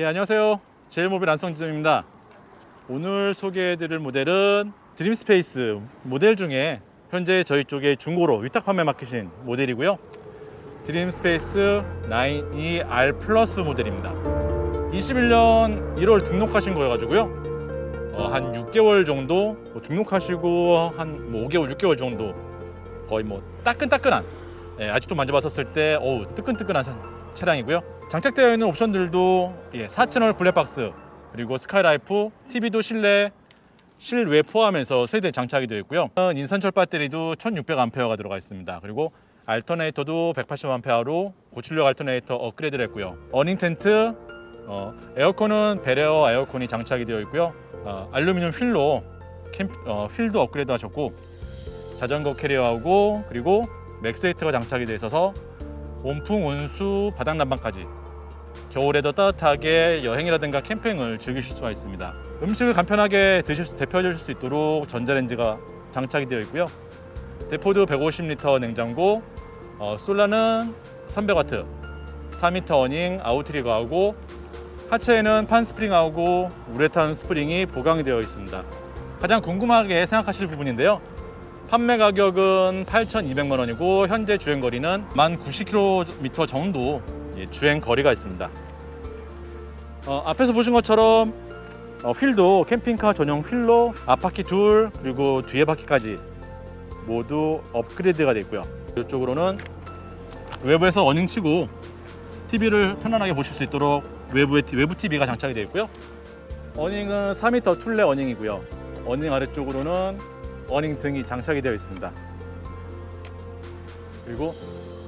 예, 안녕하세요. 제일모빌 안성지점입니다. 오늘 소개해드릴 모델은 드림스페이스 모델 중에 현재 저희 쪽에 중고로 위탁 판매 맡기신 모델이고요. 드림스페이스 92R 플러스 모델입니다. 21년 1월 등록하신 거여가지고요. 어, 한 6개월 정도 뭐 등록하시고 한 뭐 5개월, 6개월 정도 거의 뭐 따끈따끈한 예, 아직도 만져봤었을 때 어우 뜨끈뜨끈한 사- 차량이고요. 장착되어 있는 옵션들도 예, 4채널 블랙박스 그리고 스카이라이프, TV도 실내 실외 포함해서 세대 장착이 되어 있고요. 인산철 배터리도 1600A가 들어가 있습니다. 그리고 알터네이터도 180A로 고출력 알터네이터 업그레이드를 했고요. 어닝 텐트, 어, 에어컨은 베레어 에어컨이 장착이 되어 있고요. 어, 알루미늄 휠로 캠, 어, 휠도 업그레이드 하셨고 자전거 캐리어하고 그리고 맥세이트가 장착이 되어 있어서 온풍, 온수, 바닥 난방까지 겨울에도 따뜻하게 여행이라든가 캠핑을 즐기실 수가 있습니다. 음식을 간편하게 드실 수, 데펴주실 수 있도록 전자레인지가 장착이 되어 있고요. 대포드 150리터 냉장고, 어, 솔라는 300와트, 4m 어닝 아웃트리거하고 하체에는 판 스프링하고 우레탄 스프링이 보강이 되어 있습니다. 가장 궁금하게 생각하실 부분인데요. 판매 가격은 8,200만 원이고 현재 주행 거리는 1,090km 정도 예, 주행 거리가 있습니다. 어, 앞에서 보신 것처럼 어, 휠도 캠핑카 전용 휠로 앞바퀴 둘 그리고 뒤에 바퀴까지 모두 업그레이드가 되어 있고요. 이쪽으로는 외부에서 어닝치고 TV를 편안하게 보실 수 있도록 외부에 외부 TV가 장착이 되어 있고요. 어닝은 4m 툴레 어닝이고요. 어닝 아래쪽으로는 어닝 등이 장착이 되어 있습니다. 그리고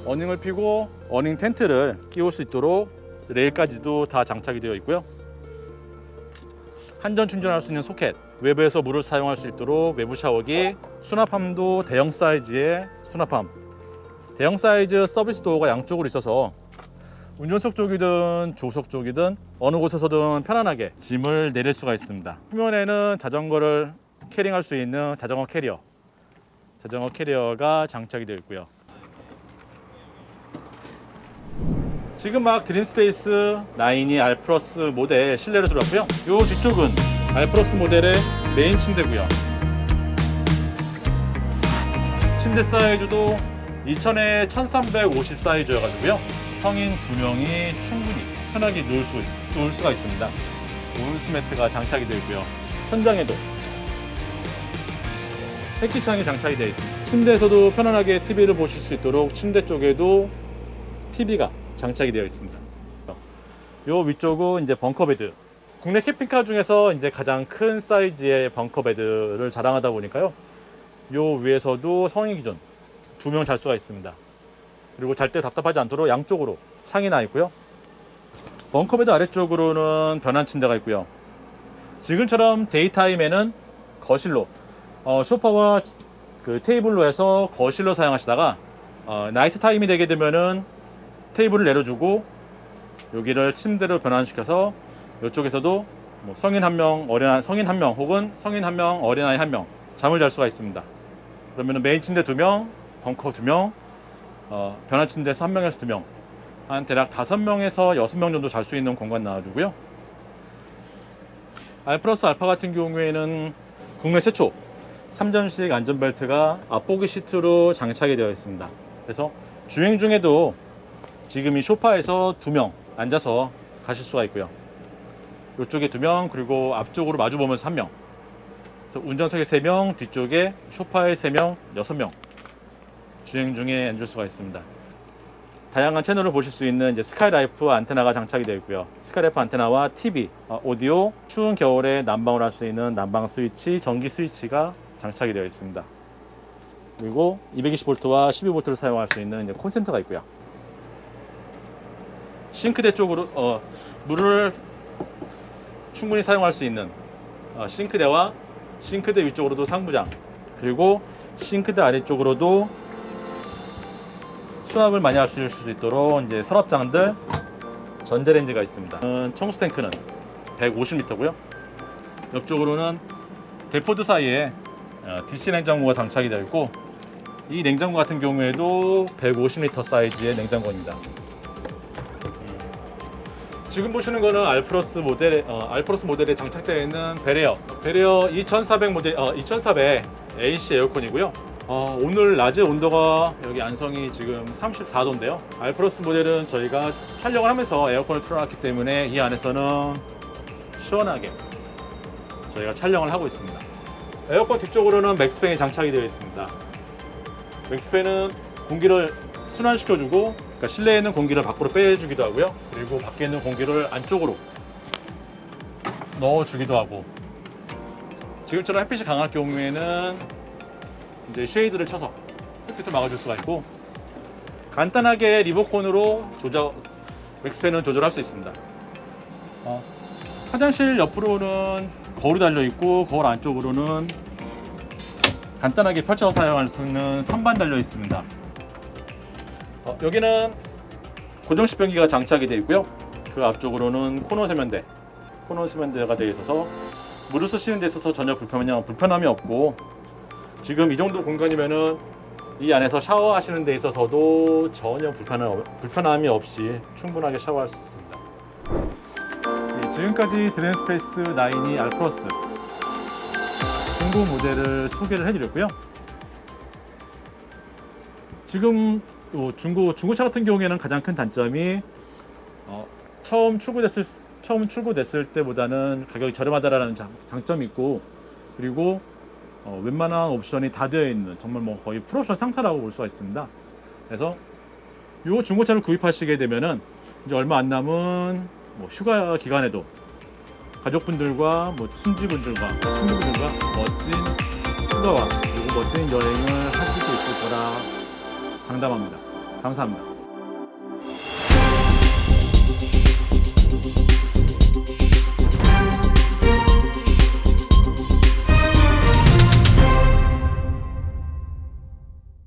어닝을 피고 어닝 텐트를 끼울 수 있도록 레일까지도 다 장착이 되어 있고요. 한전 충전할 수 있는 소켓, 외부에서 물을 사용할 수 있도록 외부 샤워기, 수납함도 대형 사이즈의 수납함. 대형 사이즈 서비스 도어가 양쪽으로 있어서 운전석 쪽이든 조석 쪽이든 어느 곳에서든 편안하게 짐을 내릴 수가 있습니다. 후면에는 자전거를 캐링할 수 있는 자전거 캐리어, 자전거 캐리어가 장착이 되어 있고요. 지금 막 드림스페이스 92 R 플러스 모델 실내로 들어왔고요. 이 뒤쪽은 R 플러스 모델의 메인 침대고요. 침대 사이즈도 2000에 1350 사이즈여가지고요. 성인 두 명이 충분히 편하게 누울, 수, 있- 누울 수가 있습니다. 온수 매트가 장착이 되어 있고요. 천장에도 햇기창이 장착이 되어 있습니다. 침대에서도 편안하게 TV를 보실 수 있도록 침대 쪽에도 TV가 장착이 되어 있습니다. 요 위쪽은 이제 벙커 베드. 국내 캠핑카 중에서 이제 가장 큰 사이즈의 벙커 베드를 자랑하다 보니까요. 요 위에서도 성인 기준 두 명 잘 수가 있습니다. 그리고 잘 때 답답하지 않도록 양쪽으로 창이 나 있고요. 벙커 베드 아래쪽으로는 변환 침대가 있고요. 지금처럼 데이타임에는 거실로 어, 소파와 그 테이블로 해서 거실로 사용하시다가 어, 나이트 타임이 되게 되면은 테이블을 내려주고 여기를 침대로 변환시켜서 이쪽에서도 뭐 성인 한 명, 어린아이 성인 한 명 혹은 성인 한 명, 어린아이 한 명 잠을 잘 수가 있습니다. 그러면 메인 침대 두 명, 벙커 두 명, 어, 변환 침대에서 한 명에서 두 명, 한 대략 다섯 명에서 여섯 명 정도 잘 수 있는 공간 나와주고요. 알 플러스 알파 같은 경우에는 국내 최초 3점식 안전벨트가 앞보기 시트로 장착이 되어 있습니다. 그래서 주행 중에도 지금 이 소파에서 두 명 앉아서 가실 수가 있고요. 이쪽에 두 명, 그리고 앞쪽으로 마주 보면서 한 명. 운전석에 세 명, 뒤쪽에 소파에 세 명, 여섯 명. 주행 중에 앉을 수가 있습니다. 다양한 채널을 보실 수 있는 이제 스카이라이프 안테나가 장착이 되어 있고요. 스카이라이프 안테나와 TV, 어, 오디오, 추운 겨울에 난방을 할 수 있는 난방 스위치, 전기 스위치가 장착이 되어 있습니다. 그리고 220V와 12V를 사용할 수 있는 이제 콘센트가 있고요. 싱크대 쪽으로 어, 물을 충분히 사용할 수 있는 어, 싱크대와 싱크대 위쪽으로도 상부장 그리고 싱크대 아래쪽으로도 수납을 많이 할수 있도록 이제 서랍장들 전자레인지가 있습니다. 음, 청수 탱크는 150리터고요. 옆쪽으로는 대포드 사이에 어, DC 냉장고가 장착이 되어 있고 이 냉장고 같은 경우에도 150리터 사이즈의 냉장고입니다. 지금 보시는 거는 알프로스 모델에 어, 알프로스 모델에 장착되어 있는 베레어 베레어 2400 모델 어, 2400 AC 에어컨이고요. 어, 오늘 낮에 온도가 여기 안성이 지금 34도인데요. 알프로스 모델은 저희가 촬영을 하면서 에어컨을 틀어놨기 때문에 이 안에서는 시원하게 저희가 촬영을 하고 있습니다. 에어컨 뒤쪽으로는 맥스팬이 장착이 되어 있습니다. 맥스팬은 공기를 순환시켜주고 그러니까 실내에 있는 공기를 밖으로 빼주기도 하고요. 그리고 밖에 있는 공기를 안쪽으로 넣어주기도 하고 지금처럼 햇빛이 강할 경우에는 이제 쉐이드를 쳐서 햇빛을 막아줄 수가 있고 간단하게 리모컨으로 조절 맥스팬은 조절할 수 있습니다. 어, 화장실 옆으로는 거울이 달려 있고 거울 안쪽으로는 간단하게 펼쳐 사용할 수 있는 선반 달려 있습니다. 어, 여기는 고정 식 변기가 장착이 되어 있고요. 그 앞쪽으로는 코너 세면대, 코너 세면대가 되어 있어서 물을 쓰시는 데 있어서 전혀 불편함이, 불편함이 없고 지금 이 정도 공간이면은 이 안에서 샤워하시는 데 있어서도 전혀 불편함, 불편함이 없이 충분하게 샤워할 수 있습니다. 예, 지금까지 드레인스페이스 9이 알프로스 중고 모델을 소개를 해드렸고요. 지금 또 중고 중고차 같은 경우에는 가장 큰 단점이 어, 처음 출고됐을 처음 출고됐을 때보다는 가격이 저렴하다라는 장, 장점이 있고 그리고 어, 웬만한 옵션이 다 되어 있는 정말 뭐 거의 풀옵션 상타라고 볼 수가 있습니다. 그래서 이 중고차를 구입하시게 되면은 이제 얼마 안 남은 뭐 휴가 기간에도 가족분들과 뭐 친지분들과 친구분들과 멋진 휴가와 그리고 멋진 여행을 하실 수 있을 거라 장담합니다. 감사합니다.